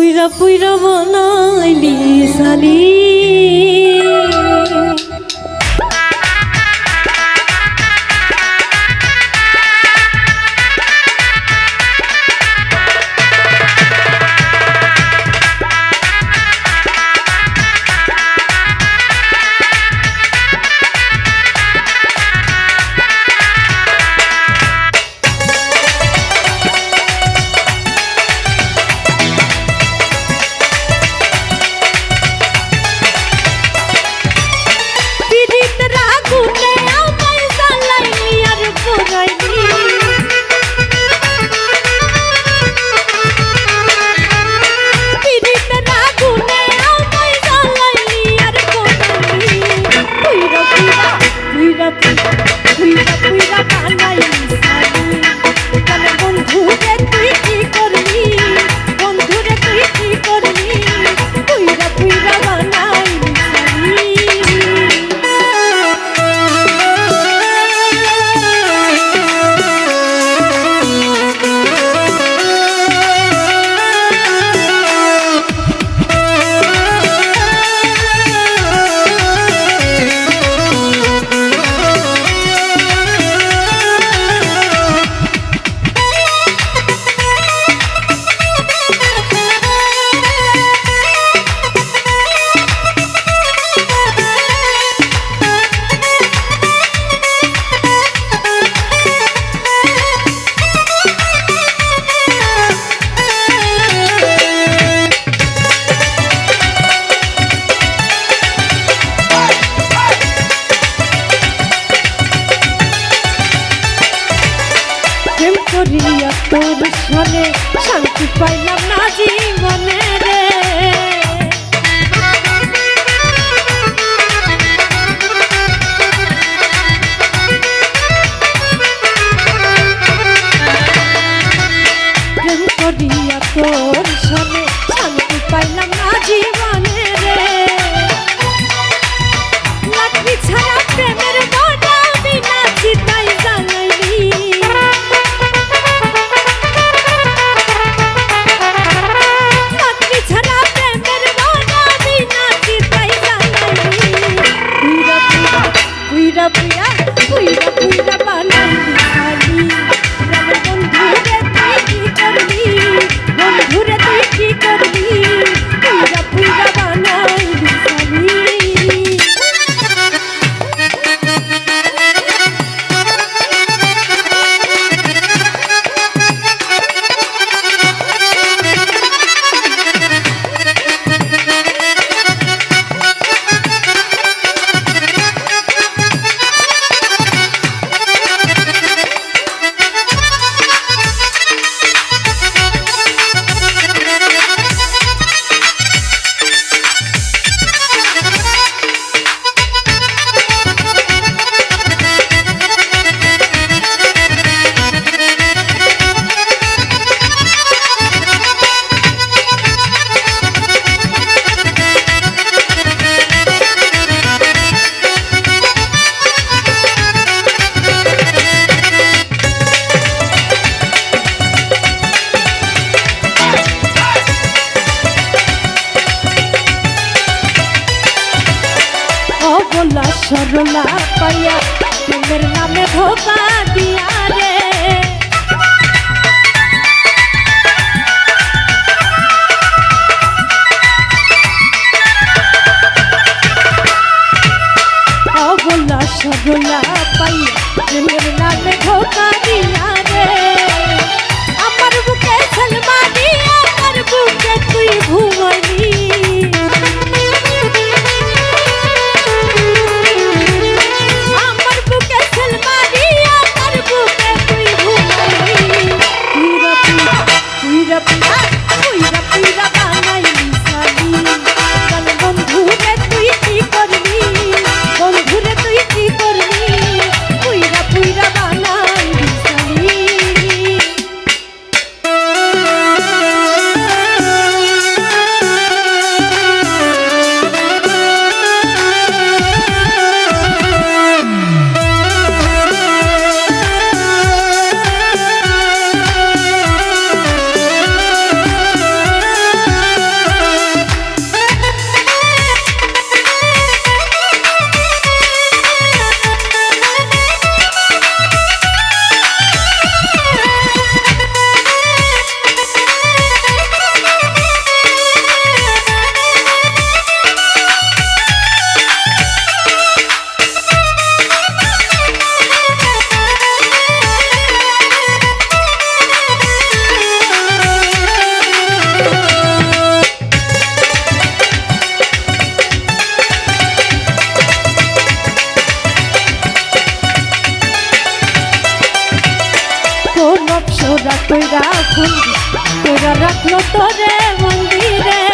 পুইরা পুইরা বানাইলি সালি ধনে শান্তি পাইলাম না জীবন পুইরা পুইরা না পাইয়া প্রেমের নামে ধোকা 啊又一 তোরা তোরা রাখল তোরে মন্দিরে।